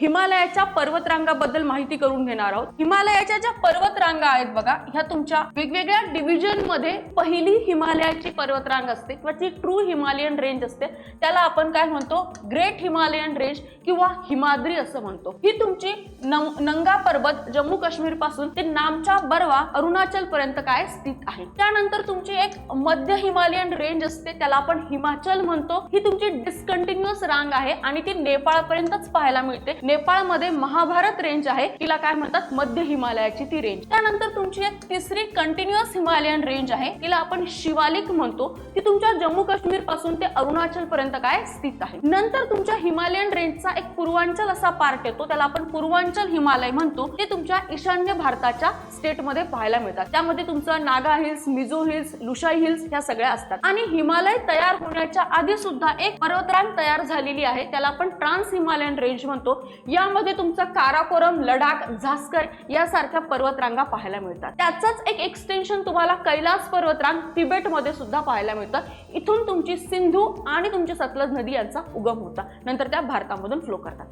हिमालयाच्या पर्वतरांगाबद्दल माहिती करून घेणार आहोत. हिमालयाच्या ज्या पर्वतरांगा आहेत बघा ह्या तुमच्या वेगवेगळ्या डिव्हिजनमध्ये पहिली हिमालयाची पर्वतरांग असते किंवा जी ट्रू हिमालयन रेंज असते. त्याला आपण काय म्हणतो? ग्रेट हिमालयन रेंज किंवा हिमाद्री असं म्हणतो. ही तुमची नंगा पर्वत जम्मू काश्मीरपासून ते नामच्या बरवा अरुणाचल पर्यंत काय स्थित आहे. त्यानंतर तुमची एक मध्य हिमालयन रेंज असते त्याला आपण हिमाचल म्हणतो. ही तुमची डिस्कंटिन्युअस रांग आहे आणि ती नेपाळपर्यंतच पाहायला मिळते. नेपाळमध्ये महाभारत रेंज आहे. तिला काय म्हणतात? मध्य हिमालयाची ती रेंज त्यानंतर तुमची एक तिसरी कंटिन्युअस हिमालयन रेंज आहे. तिला आपण शिवालिक म्हणतो. ती तुमच्या जम्मू काश्मीरपासून ते अरुणाचल पर्यंत काय? स्थित आहे. नंतर तुमच्या हिमालयन रेंजचा एक पूर्वांचल असा पार्ट येतो. त्याला आपण पूर्वांचल हिमालय म्हणतो. ते तुमच्या ईशान्य भारताच्या स्टेटमध्ये पाहायला मिळतात. त्यामध्ये तुमचं Naga hills Mizo hills Lushai hills ह्या सगळ्या असतात. आणि हिमालय तयार होण्याच्या आधी सुद्धा एक पर्वतरांग तयार झालेली आहे. त्याला आपण ट्रान्स हिमालयन रेंज म्हणतो. यामध्ये तुमचं काराकोरम लडाख झास्कर यासारख्या पर्वतरांगा पाहायला मिळतात. त्याचंच एक एक्सटेन्शन तुम्हाला कैलास पर्वतरांग तिबेटमध्ये सुद्धा पाहायला मिळतं. इथून तुमची सिंधू आणि तुमची सतलज नदी यांचा उगम होता. नंतर त्या भारतामधून फ्लो करतात.